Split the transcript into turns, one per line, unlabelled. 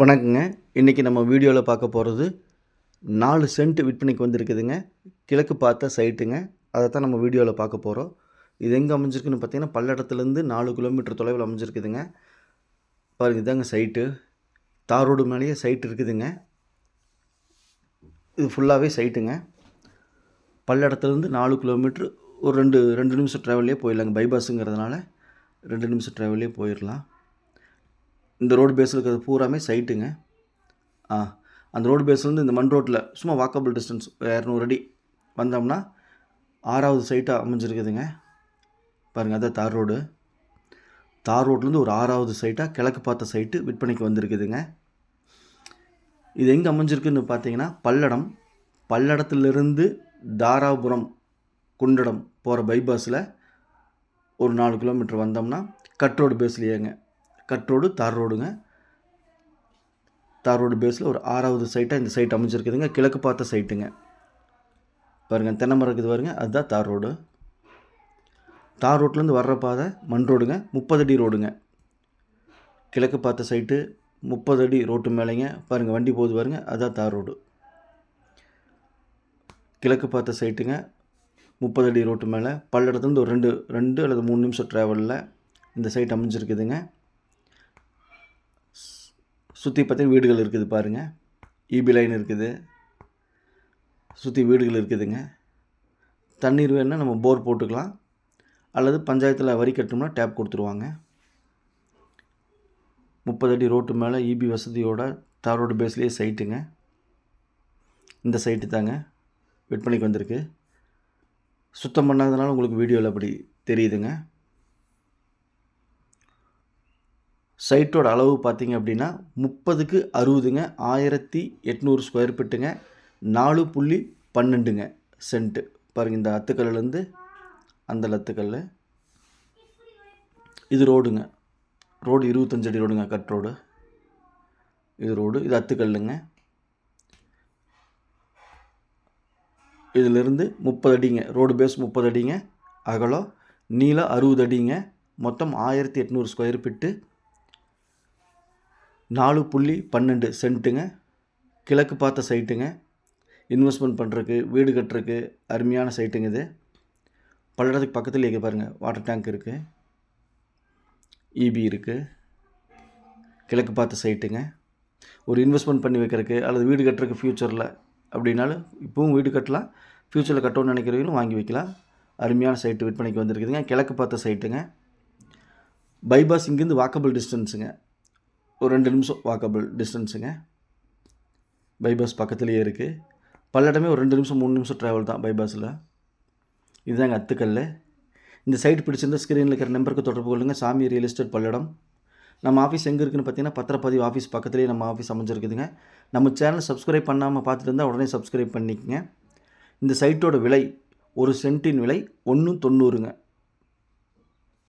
வணக்கங்க. இன்றைக்கி நம்ம வீடியோவில் பார்க்க போகிறது நாலு சென்ட் விற்பனைக்கு வந்திருக்குதுங்க. கிழக்கு பார்த்த சைட்டுங்க அதை தான் நம்ம வீடியோவில் பார்க்க போகிறோம் இது எங்கே அமைஞ்சிருக்குன்னு பார்த்தீங்கன்னா பல்லடத்துலேருந்து நாலு கிலோமீட்டர் தொலைவில் அமைஞ்சிருக்குதுங்க. பாருங்கள் இதாங்க சைட்டு தார் ரோடு மேலேயே சைட் இருக்குதுங்க. இது ஃபுல்லாகவே சைட்டுங்க பல்லடத்துலேருந்து நாலு கிலோமீட்ரு ஒரு ரெண்டு ரெண்டு நிமிஷம் ட்ராவல்லே போயிடலாங்க. பைபாஸுங்கிறதுனால ரெண்டு நிமிஷம் ட்ராவல்லே போயிடலாம். இந்த ரோடு பேஸில் இருக்கிறது பூராமே சைட்டுங்க ஆ அந்த ரோடு பேஸ்லேருந்து இந்த மண் ரோட்டில் சும்மா வாக்கபிள் டிஸ்டன்ஸ் இரநூறு அடி வந்தோம்னா ஆறாவது சைட்டாக அமைஞ்சிருக்குதுங்க. பாருங்கள் அதான் தார் ரோடு. தார் ரோட்லேருந்து ஒரு ஆறாவது சைட்டாக கிழக்கு பார்த்த சைட்டு விற்பனைக்கு வந்திருக்குதுங்க. இது எங்கே அமைஞ்சிருக்குன்னு பார்த்தீங்கன்னா பல்லடம். பல்லடத்துலேருந்து தாராபுரம் குண்டடம் போகிற பைபாஸில் ஒரு நாலு கிலோமீட்டர் வந்தோம்னா கட் ரோடு பேஸ்லேயேங்க கட் ரோடு தார் ரோடுங்க தார் ரோடு பேஸில் ஒரு ஆறாவது சைட்டாக இந்த சைட் அமைஞ்சிருக்குதுங்க. கிழக்கு பார்த்த சைட்டுங்க பாருங்கள் தென்னை மரம் இருக்குது பாருங்க. அதுதான் தார் ரோடு தார் ரோட்லேருந்து வர்ற பாதை மண் ரோடுங்க. முப்பது அடி ரோடுங்க. கிழக்கு பார்த்த சைட்டு முப்பது அடி ரோட்டு மேலேங்க. பாருங்கள் வண்டி போகுது பாருங்க. அதுதான் தார் ரோடு கிழக்கு பார்த்த சைட்டுங்க முப்பது அடி ரோட்டு மேலே. பல்லடத்துலேருந்து ஒரு ரெண்டு ரெண்டு அல்லது மூணு நிமிஷம் ட்ராவலில் இந்த சைட் அமைஞ்சிருக்குதுங்க. சுற்றி பார்த்தீங்கன்னா வீடுகள் இருக்குது பாருங்கள் இபி லைன் இருக்குது. சுற்றி வீடுகள் இருக்குதுங்க. தண்ணீர் வேணுன்னா நம்ம போர் போட்டுக்கலாம். அல்லது பஞ்சாயத்தில் வரி கட்டணும்னா டேப் கொடுத்துருவாங்க. முப்பது அடி ரோட்டு மேலே இபி வசதியோட தார் ரோடு பேஸ்லேயே சைட்டுங்க இந்த சைட்டு தாங்க விற்பனைக்கு வந்திருக்கு. சுத்தம் பண்ணாதனால உங்களுக்கு வீடியோவில் அப்படி தெரியுதுங்க. சைட்டோட அளவு பார்த்தீங்க அப்படின்னா முப்பதுக்கு அறுபதுங்க ஆயிரத்தி எட்நூறு ஸ்கொயர் ஃபீட்டுங்க நாலு புள்ளி பன்னெண்டுங்க சென்ட்டு பாருங்கள் இந்த அத்துக்கல்லேருந்து அந்த லத்துக்கல் இது ரோடுங்க. ரோடு இருபத்தஞ்சடி அடி ரோடுங்க கட் ரோடு. இது ரோடு இது அத்துக்கல்லுங்க இதிலிருந்து முப்பது அடிங்க ரோடு பேஸ் முப்பது அடிங்க. அகலம் நீளம் அறுபது அடிங்க. மொத்தம் ஆயிரத்தி எட்நூறு ஸ்கொயர் ஃபீட்டு நாலு புள்ளி பன்னெண்டு சென்ட்டுங்க. கிழக்கு பார்த்த சைட்டுங்க. இன்வெஸ்ட்மெண்ட் பண்ணுறதுக்கு வீடு கட்டுறதுக்கு அருமையான சைட்டுங்க இது. பல்லடத்துக்கு பக்கத்தில் இங்கே பாருங்கள் வாட்டர் டேங்க் இருக்குது இபி இருக்குது கிழக்கு பார்த்த சைட்டுங்க. ஒரு இன்வெஸ்ட்மெண்ட் பண்ணி வைக்கிறதுக்கு அல்லது வீடு கட்டுறதுக்கு ஃப்யூச்சரில் அப்படின்னாலும் இப்போவும் வீடு கட்டலாம். ஃப்யூச்சரில் கட்டணும்னு நினைக்கிறவங்களும் வாங்கி வைக்கலாம். அருமையான சைட்டு விற்பனைக்கு வந்திருக்குதுங்க. கிழக்கு பார்த்த சைட்டுங்க. பைபாஸ் இங்கேருந்து வாக்கபிள் டிஸ்டன்ஸுங்க. ஒரு ரெண்டு நிமிஷம் வாக்கபிள் டிஸ்டன்ஸுங்க பைபாஸ் பக்கத்துலேயே இருக்குது பல்லடமே ஒரு ரெண்டு நிமிஷம் மூணு நிமிஷம் ட்ராவல் தான் பைபாஸில் இதுதாங்க அத்துக்கல் இந்த சைட் பிடிச்சிருந்த ஸ்க்ரீனில் இருக்கிற நம்பருக்கு தொடர்பு கொள்ளுங்கள் சாமி ரியல் எஸ்டேட் பல்லடம். நம்ம ஆஃபீஸ் எங்கே இருக்குன்னு பார்த்தீங்கன்னா பத்திரப்பதிவு ஆஃபீஸ் பக்கத்துலேயே நம்ம ஆஃபீஸ் அமைஞ்சிருக்குதுங்க. நம்ம சேனல் சப்ஸ்கிரைப் பண்ணாமல் பார்த்துட்டு இருந்தால் உடனே சப்ஸ்கிரைப் பண்ணிக்கங்க. இந்த சைட்டோட விலை ஒரு சென்ட்டின் விலை ஒன்று தொண்ணூறுங்க.